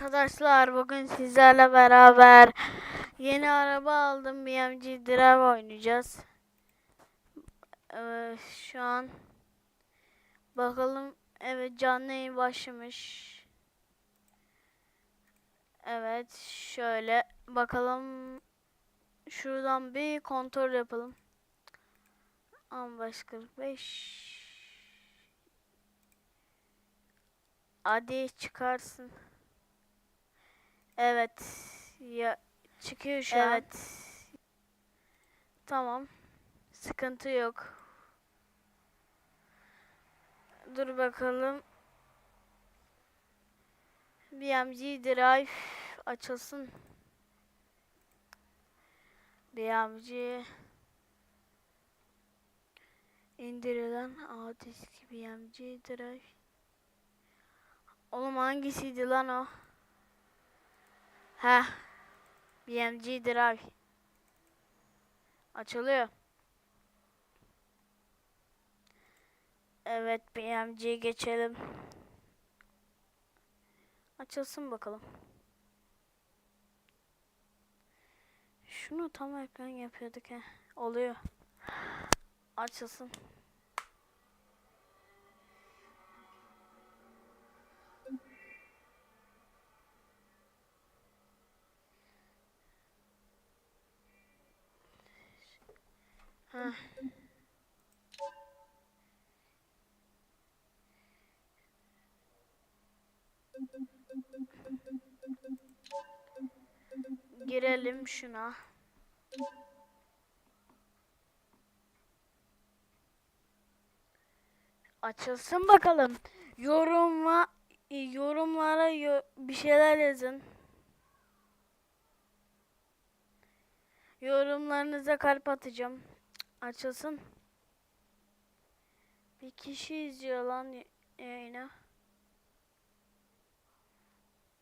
arkadaşlar bugün sizlerle beraber yeni araba aldım BMG Drive oynayacağız. Ee, şu an bakalım evet canlı yayın başlamış. Evet şöyle bakalım şuradan bir kontrol yapalım. 15.45 Hadi çıkarsın. Evet. Ya çıkıyor şu an. Evet. Tamam. Sıkıntı yok. Dur bakalım. BMG Drive açılsın. BMG indirilen A diski BMG Drive. Oğlum hangisiydi lan o? Heh. BMG Drive. Açılıyor. Evet BMG'ye geçelim. Açılsın bakalım. Şunu tam ekran yapıyorduk he. Oluyor. Açılsın. Girelim şuna. Açılsın bakalım. Yoruma yorumlara yo- bir şeyler yazın. Yorumlarınıza kalp atacağım. Açılsın. Bir kişi izliyor lan yayını.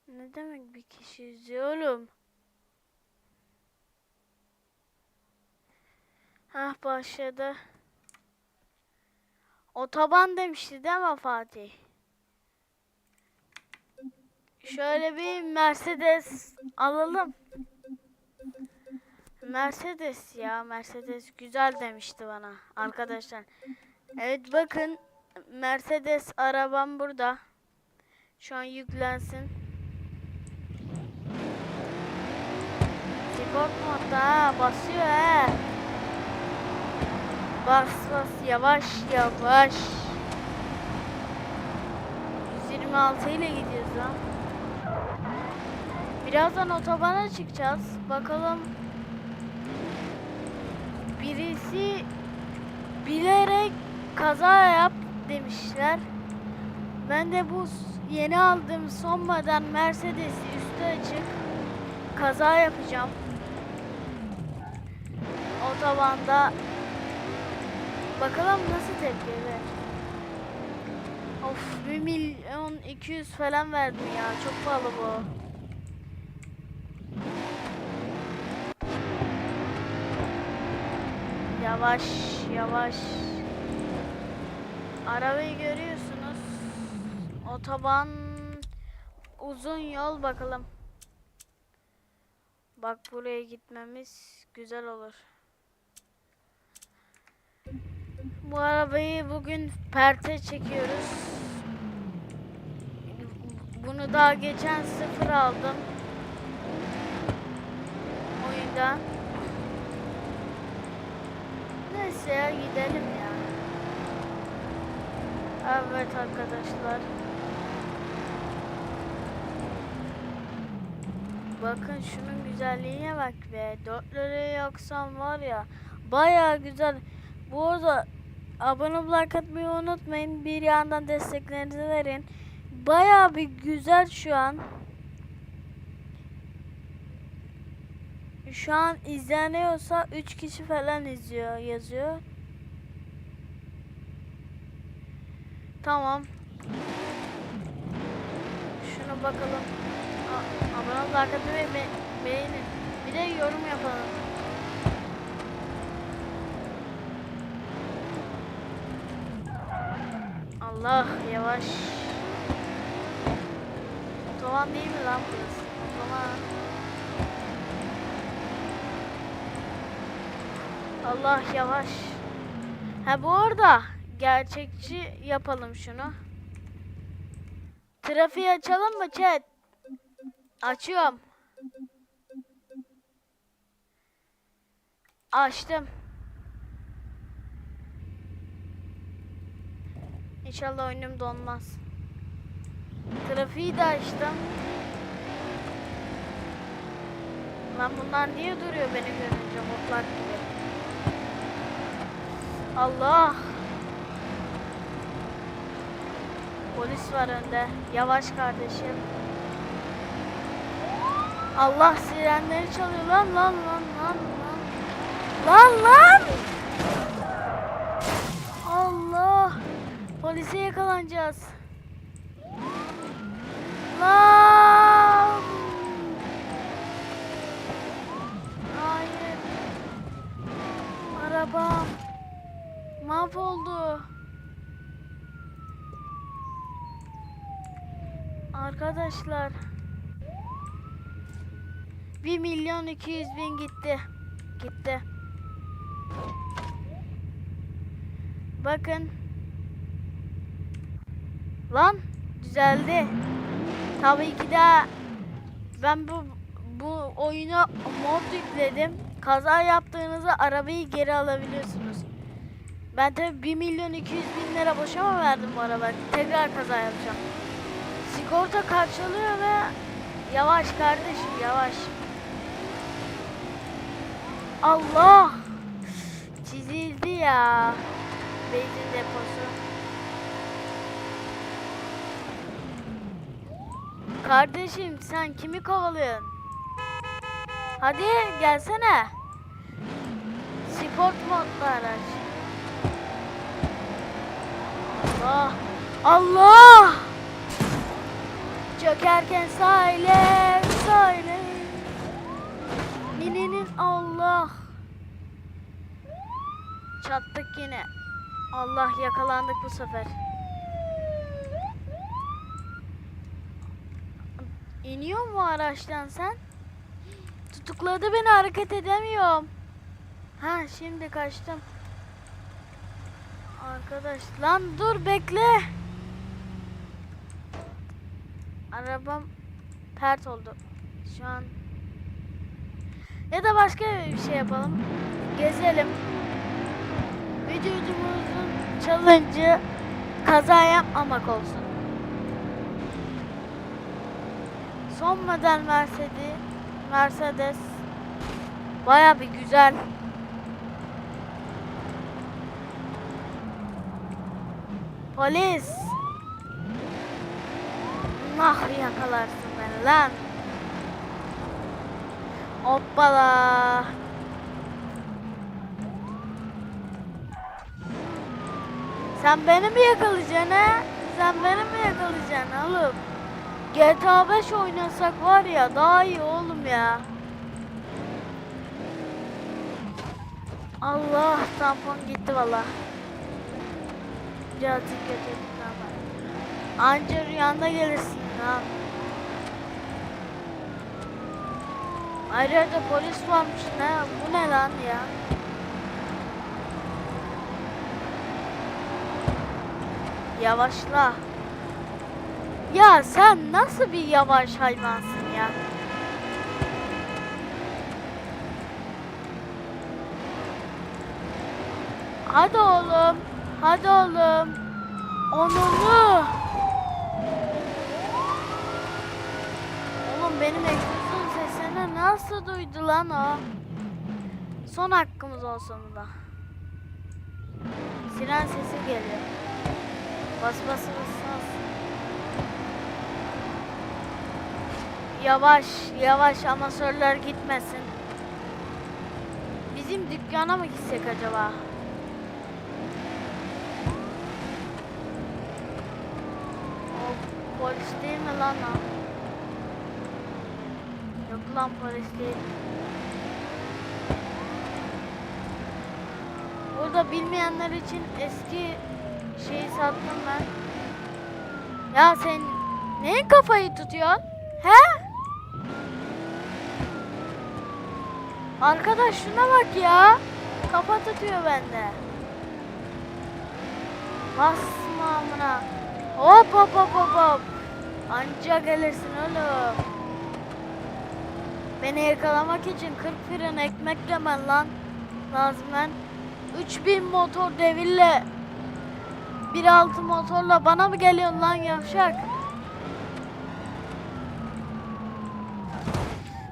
Ne demek bir kişi izliyor oğlum? Hah başladı. Otoban demişti değil mi Fatih? Şöyle bir Mercedes alalım. Mercedes ya Mercedes güzel demişti bana arkadaşlar. Evet bakın Mercedes arabam burada. Şu an yüklensin. Sport modda basıyor he. Bas bas yavaş yavaş. 126 ile gidiyoruz lan. Birazdan otobana çıkacağız. Bakalım birisi bilerek kaza yap demişler. Ben de bu yeni aldığım son model Mercedes'i üstü açık kaza yapacağım. Otobanda bakalım nasıl tepki verir. Of 1 milyon 200 falan verdim ya çok pahalı bu. Yavaş yavaş. Arabayı görüyorsunuz. Otoban uzun yol bakalım. Bak buraya gitmemiz güzel olur. Bu arabayı bugün perte çekiyoruz. Bunu daha geçen sıfır aldım. Oyundan. Neyse ya gidelim ya. Evet arkadaşlar. Bakın şunun güzelliğine bak be. 4 liraya yaksam var ya. Baya güzel. Bu arada abone ol like atmayı unutmayın. Bir yandan desteklerinizi verin. Baya bir güzel şu an. Şu an izleniyorsa 3 kişi falan izliyor yazıyor. Tamam. Şuna bakalım. Abone ol, like atmayı ve be- beğenin. Bir de yorum yapalım. Allah yavaş. Otoban değil mi lan burası? Otoban. Allah yavaş. Ha bu arada gerçekçi yapalım şunu. Trafiği açalım mı chat? Açıyorum. Açtım. İnşallah oyunum donmaz. Trafiği de açtım. Lan bunlar niye duruyor beni görünce mutlak gibi? Allah! Polis var önde. Yavaş kardeşim. Allah sirenleri çalıyor lan lan lan lan lan. Lan lan! Allah! Polise yakalanacağız. Lan! Hayır. Arabam mahvoldu. Arkadaşlar. 1 milyon 200 bin gitti. Gitti. Bakın. Lan düzeldi. Tabii ki de ben bu bu oyuna mod yükledim. Kaza yaptığınızda arabayı geri alabiliyorsunuz. Ben tabii 1 milyon 200 bin lira boşa mı verdim bu araba? Tekrar kaza yapacağım. Sigorta karşılıyor ve yavaş kardeşim yavaş. Allah! Çizildi ya. Benzin deposu. Kardeşim sen kimi kovalıyorsun? Hadi gelsene. Sport modlu araç. Allah! Allah! Çökerken sahile, sahile. Nininin Allah. Çattık yine. Allah yakalandık bu sefer. İniyor mu araçtan sen? Tutukladı beni hareket edemiyorum. Ha şimdi kaçtım. Arkadaş lan dur bekle. Arabam pert oldu. Şu an ya da başka bir şey yapalım. Gezelim. Vücudumuzun challenge'ı kaza yapmamak olsun. Son model Mercedes Mercedes baya bir güzel. Polis. Nah yakalarsın beni lan. Hoppala. Sen beni mi yakalayacaksın ha? Sen beni mi yakalayacaksın oğlum? GTA 5 oynasak var ya daha iyi oğlum ya. Allah tampon gitti valla. Birazcık götürdüm ama. Anca rüyanda gelirsin ha. Ayrıca polis varmış ne? Bu ne lan ya? Yavaşla. Ya sen nasıl bir yavaş hayvansın ya? Hadi oğlum. Hadi oğlum. Onunu. Benim egzozun sesini nasıl duydu lan o? Son hakkımız olsun da. Siren sesi geliyor. Bas bas bas. Yavaş yavaş amasörler gitmesin. Bizim dükkana mı gitsek acaba? O polis değil mi lan o? Lan. Burada bilmeyenler için eski şeyi sattım ben. Ya sen neyin kafayı tutuyorsun? He? Arkadaş şuna bak ya. Kafa tutuyor bende. Basma amına. Hop hop hop hop. Anca gelirsin oğlum. Beni yakalamak için 40 fren ekmek yemen lan. Lazım lan. 3000 motor devirle 1.6 motorla bana mı geliyorsun lan yavşak?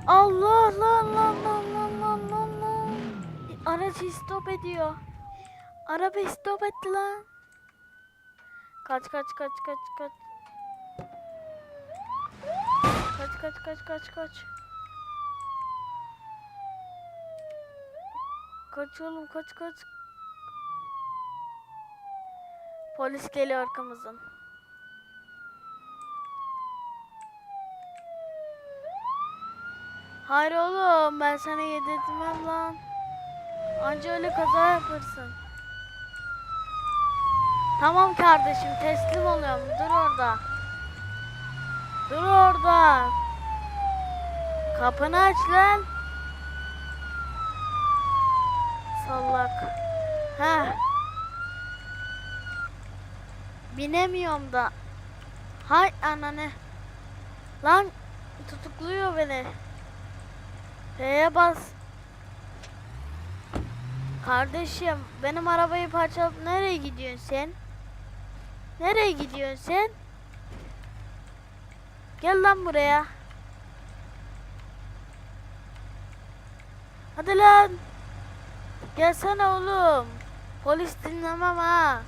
Allah lan lan lan lan lan lan lan. Araç stop ediyor. Araba stop etti lan. Kaç kaç kaç kaç kaç. Kaç kaç kaç kaç kaç. Kaç oğlum kaç kaç. Polis geliyor arkamızdan. Hayır oğlum ben sana yedirtmem lan. Anca öyle kaza yaparsın. Tamam kardeşim teslim oluyorum. Dur orada. Dur orada. Kapını aç lan. Sallak. Heh. Binemiyorum da. Hay ananı. Lan tutukluyor beni. F'ye bas. Kardeşim benim arabayı parçalayıp nereye gidiyorsun sen? Nereye gidiyorsun sen? Gel lan buraya. Hadi lan. Gelsene oğlum. Polis dinlemem ha.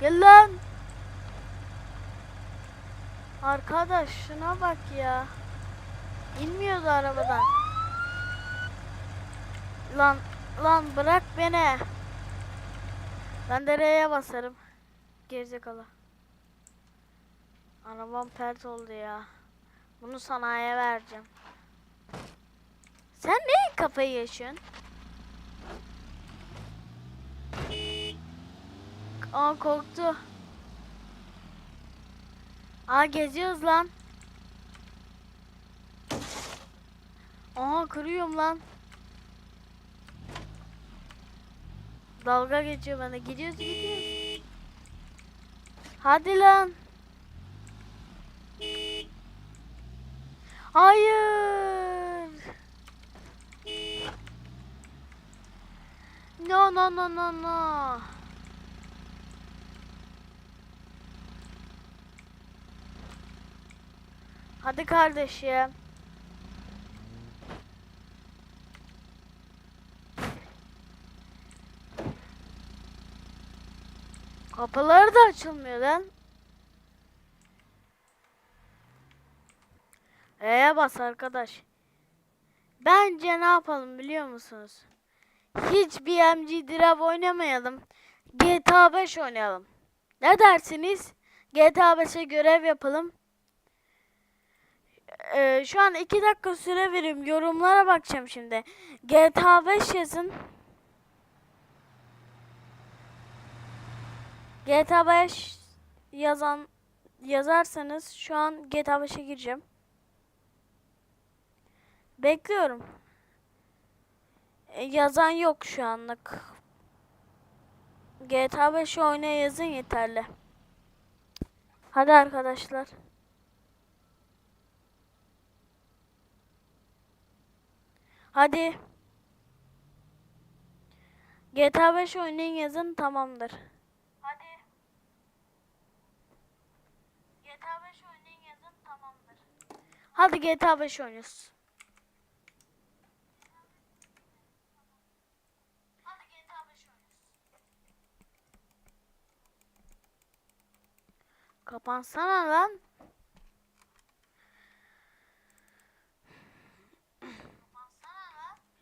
Gel lan. Arkadaş şuna bak ya. İnmiyordu arabadan. Lan lan bırak beni. Ben de R'ye basarım. Gerizekalı. Arabam pert oldu ya. Bunu sanayiye vereceğim. Sen neyin kafayı yaşıyorsun? Aa korktu. Aa geziyoruz lan. Aa kırıyorum lan. Dalga geçiyor bana. Gidiyoruz gidiyoruz. Hadi lan. Hayır. No no no no no. Hadi kardeşim. Kapıları da açılmıyor lan. E'ye bas arkadaş. Bence ne yapalım biliyor musunuz? Hiç BMG Drive oynamayalım. GTA 5 oynayalım. Ne dersiniz? GTA 5'e görev yapalım. Ee, şu an 2 dakika süre vereyim. Yorumlara bakacağım şimdi. GTA 5 yazın. GTA 5 yazan yazarsanız şu an GTA 5'e gireceğim. Bekliyorum. E, yazan yok şu anlık. GTA 5 oynaya yazın yeterli. Hadi arkadaşlar. Hadi. GTA 5 oynayın yazın tamamdır. Hadi. GTA 5 oynayın yazın tamamdır. Hadi GTA 5 oynuyoruz. Hadi GTA 5 oynuyoruz. Kapansana lan.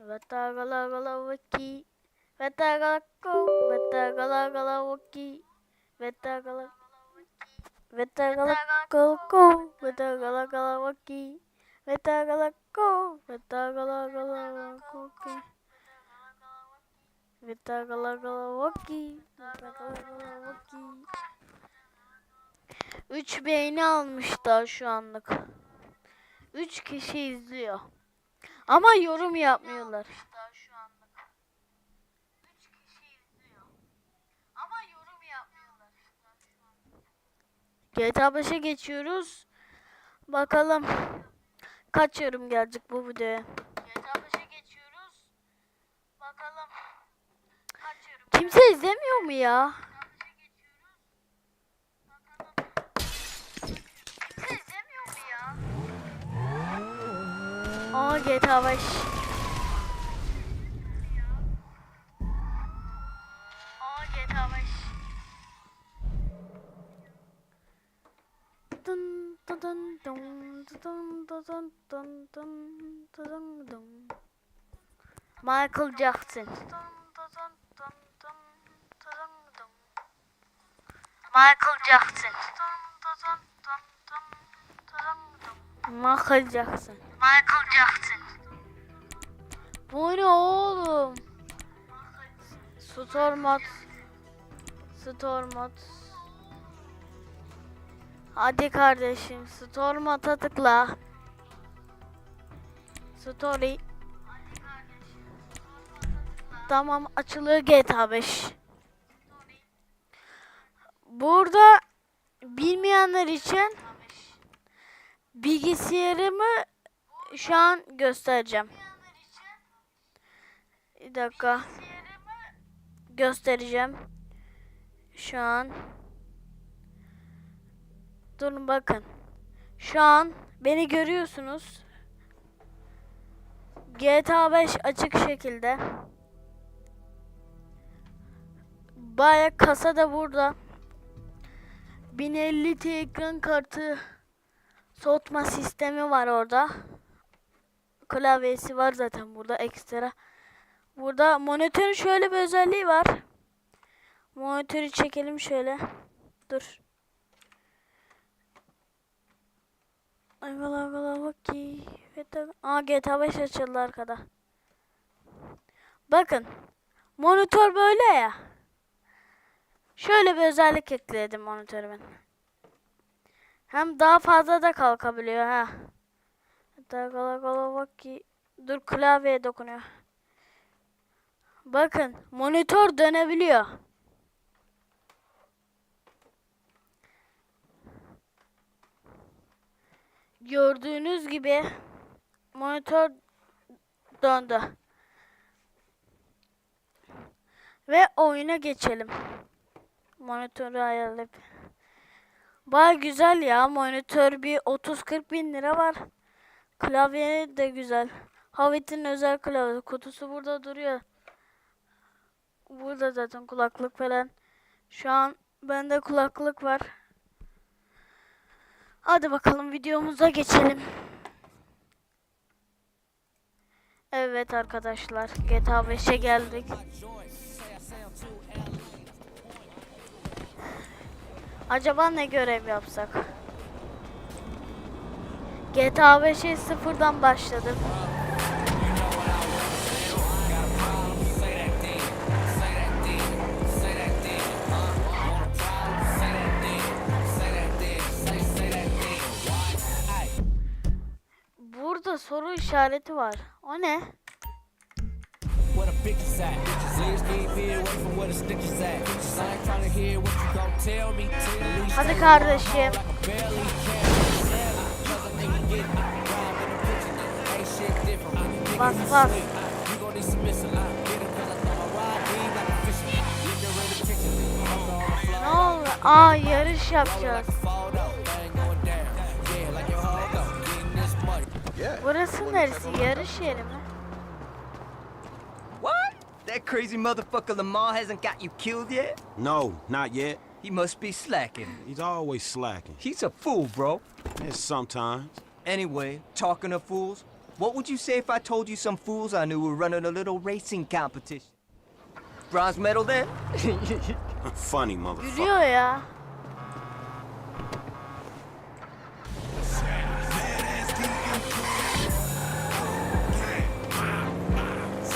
Vetagalavaki Vetagalako Vetagalalavaki Vetagalak Vetagalakalako Vetagalalavaki Vetagalako Vetagalalavaki Vetagalalavaki Vetagalalavaki Üç beyni almışlar şu anlık. Üç kişi izliyor. Ama yorum yapmıyorlar. şu anlık. 3 kişi izliyor. Ama yorum yapmıyorlar. GTA 5'e geçiyoruz. Bakalım kaç yorum gelecek bu videoya. GTA 5'e geçiyoruz. Bakalım kaç yorum Kimse izlemiyor mu ya? Kimse izlemiyor mu ya? Aa GTA 5. Aa GTA 5. Dın dın dın dın dın dın dın dın dın dın dın. Michael Jackson. Michael Jackson. Michael Jackson. Michael Jackson. Bu ne oğlum? Stormot. Stormot. Hadi kardeşim Stormot'a tıkla. Story. Tamam açılıyor GTA 5. Burada bilmeyenler için bilgisayarımı şu an göstereceğim. Bir dakika. Göstereceğim. Şu an. Durun bakın. Şu an beni görüyorsunuz. GTA 5 açık şekilde. Baya kasa da burada. 1050 Ti ekran kartı soğutma sistemi var orada. Klavyesi var zaten burada ekstra. Burada monitörün şöyle bir özelliği var. Monitörü çekelim şöyle. Dur. Ay valla valla bakayım. Aa GTA 5 açıldı arkada. Bakın. Monitör böyle ya. Şöyle bir özellik ekledim monitörümün. Hem daha fazla da kalkabiliyor ha. Hatta kala kala bak ki. Dur klavyeye dokunuyor. Bakın monitör dönebiliyor. Gördüğünüz gibi monitör döndü. Ve oyuna geçelim. Monitörü ayarlayıp. Baya güzel ya. Monitör bir 30-40 bin lira var. Klavye de güzel. Havit'in özel klavye kutusu burada duruyor. Burada zaten kulaklık falan. Şu an bende kulaklık var. Hadi bakalım videomuza geçelim. Evet arkadaşlar GTA 5'e geldik. Acaba ne görev yapsak? GTA 5'e sıfırdan başladım. Burada soru işareti var. O ne? bitches at. Leaves keep me away from where the stitches at. I ain't trying to hear what you gon' tell me. Hadi kardeşim. Bas bas. Ne oldu? Aa yarış yapacağız. Burası neresi? Yarış yeri mi? What? That crazy motherfucker Lamar hasn't got you killed yet? No, not yet. He must be slacking. He's always slacking. He's a fool, bro. Yes, sometimes. Anyway, talking of fools, what would you say if I told you some fools I knew were running a little racing competition? Bronze medal then? Funny motherfucker. Yürüyor ya.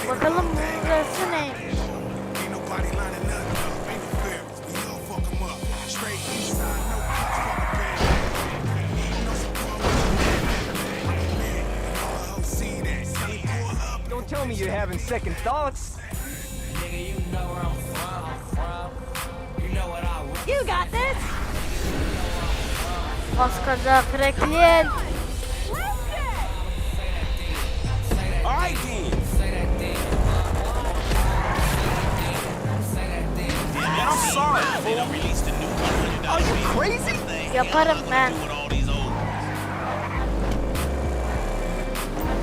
Bakalım burası tell me you're having second thoughts. Nigga, you know where I'm from, I'm from. You know what I want. You got this. Bas gaza Franklin. All right then. Man, I'm sorry, fool. Are you crazy? Yaparım ben.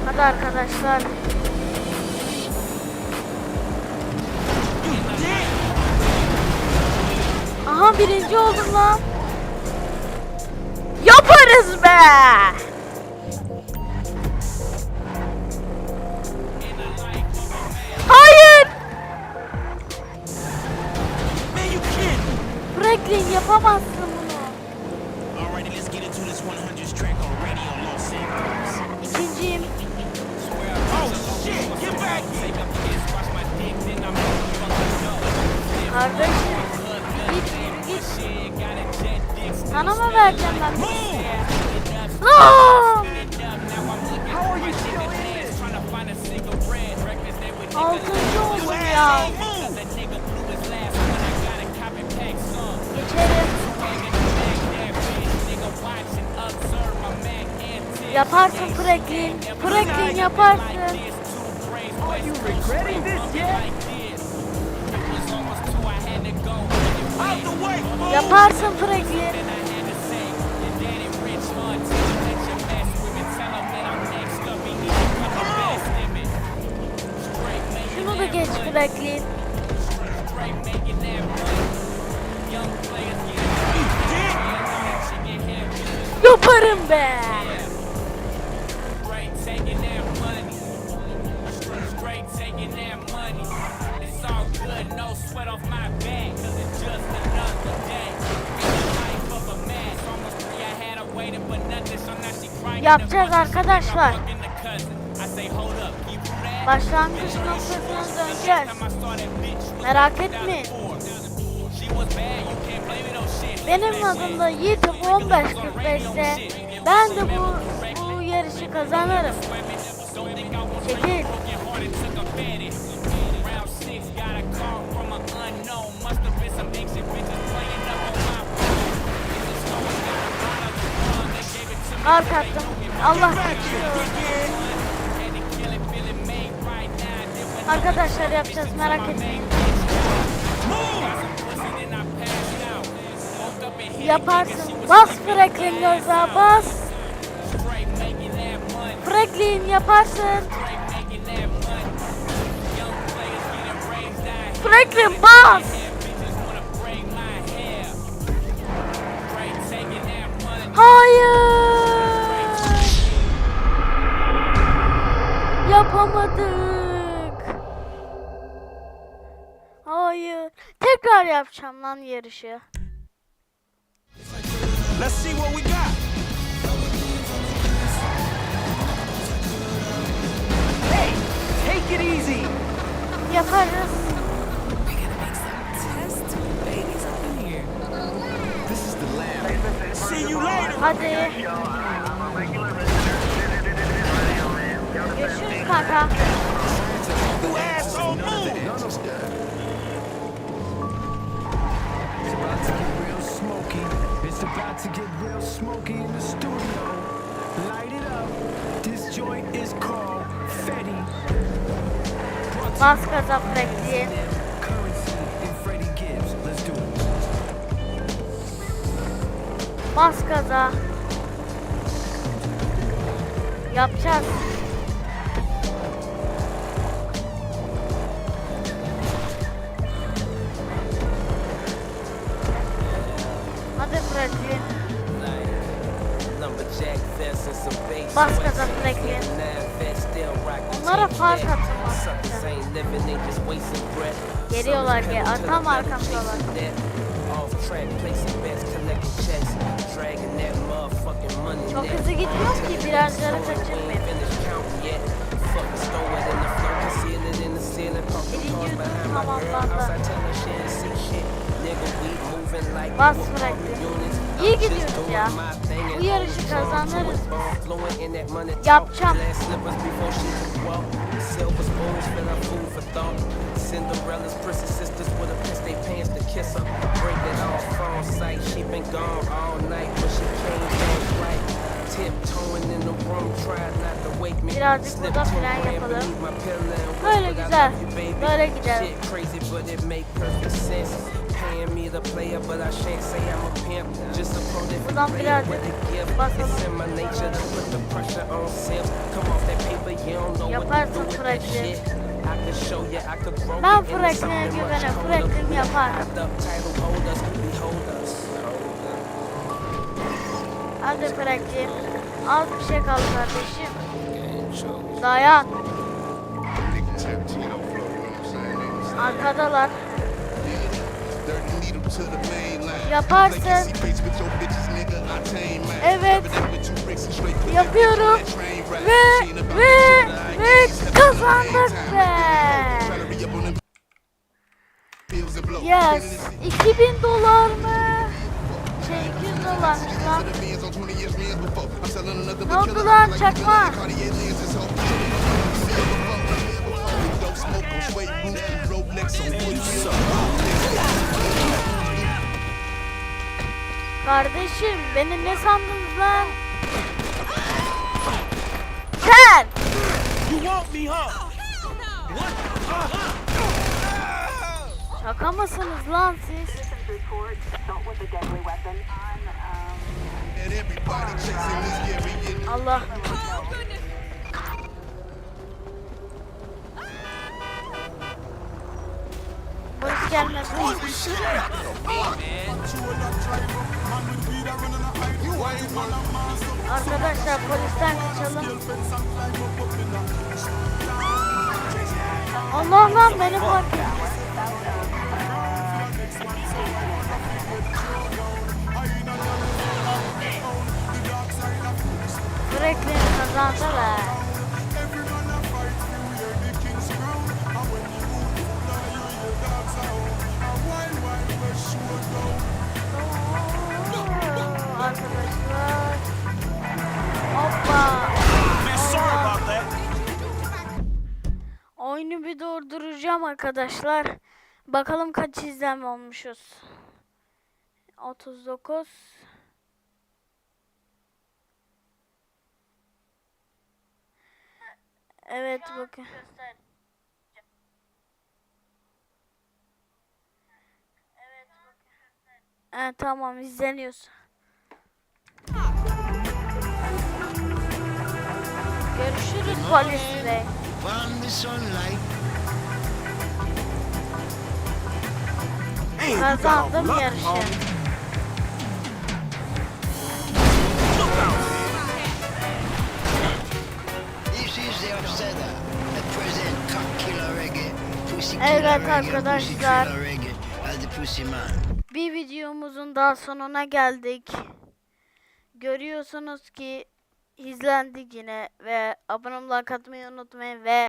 Hadi arkadaşlar. Aha birinci oldum lan. Yaparız be. Yaparsın Franklin. Franklin yaparsın. Yaparsın Franklin. Şunu da geç Franklin. Yaparım be. Yapacağız arkadaşlar. Başlangıç noktasına döneceğiz. Merak etmeyin. Benim adım da YouTube 1545'te ben de bu, bu yarışı kazanırım. Çekil. Mark attım. Allah. Arkadaşlar yapacağız merak etmeyin. Yaparsın. Bas Franklin gaza bas. Franklin yaparsın. Franklin bas. Yapamadık. Hayır. Tekrar yapacağım lan yarışı. Let's see what we got. Hey, take it easy. Yaparız. Hadi. Görüşürüz kanka. It's about to get real. Yapacağız. Bas gaza Franklin. Onlara fark atılmaz. Geliyorlar ki tam arkamdalar. Çok hızlı gitmiyor ki virajları kaçırmayın. Bas Franklin. İyi gidiyoruz ya. Yarışı kazanırız. Yapacağım. Cinderella's prissy sisters with a piss they pants to kiss her. Break it off on sight. She been gone all night, but she came back right. Tiptoeing in the room, tried not to wake me. Burada to my pillow Böyle whispered, "I güzel. love you, baby." Böyle gidelim. Shit crazy, but it make perfect sense. Paying me the player, but I shan't say I'm a pimp. Just a prolific Buradan birazcık basalım. It's in my nature to put the pressure on self. Come off that paper, you don't know what to Yaparsın do with that Franklin. shit. I could show you, I could grow Ben Franklin'e colder. Franklin yapar. Hadi Franklin. Az bir şey kaldı kardeşim. Dayan. Nigga mine. Evet. Yapıyorum. Ve ve ve kazandık be. Yes. Feeling this 2000 dolar mı? Şey 200 dolarmış lan. to the Benz on 20 years rims before. I'm selling another Ne oldu lan, çakma? Miller Kardeşim beni ne sandınız lan? Sen! You want me, huh? Şaka mısınız lan siz? report Arkadaşlar polisten kaçalım. Allah lan beni fark. Franklin kazandı be. Arkadaşlar. Hoppa. Oyunu bir durduracağım arkadaşlar. Bakalım kaç izlenme olmuşuz. 39. Evet bakın. Evet tamam izleniyoruz. Görüşürüz polis bey. Kazandım yarışı. Evet arkadaşlar. Bir videomuzun daha sonuna geldik. Görüyorsunuz ki izlendik yine ve abone olmayı, like atmayı unutmayın ve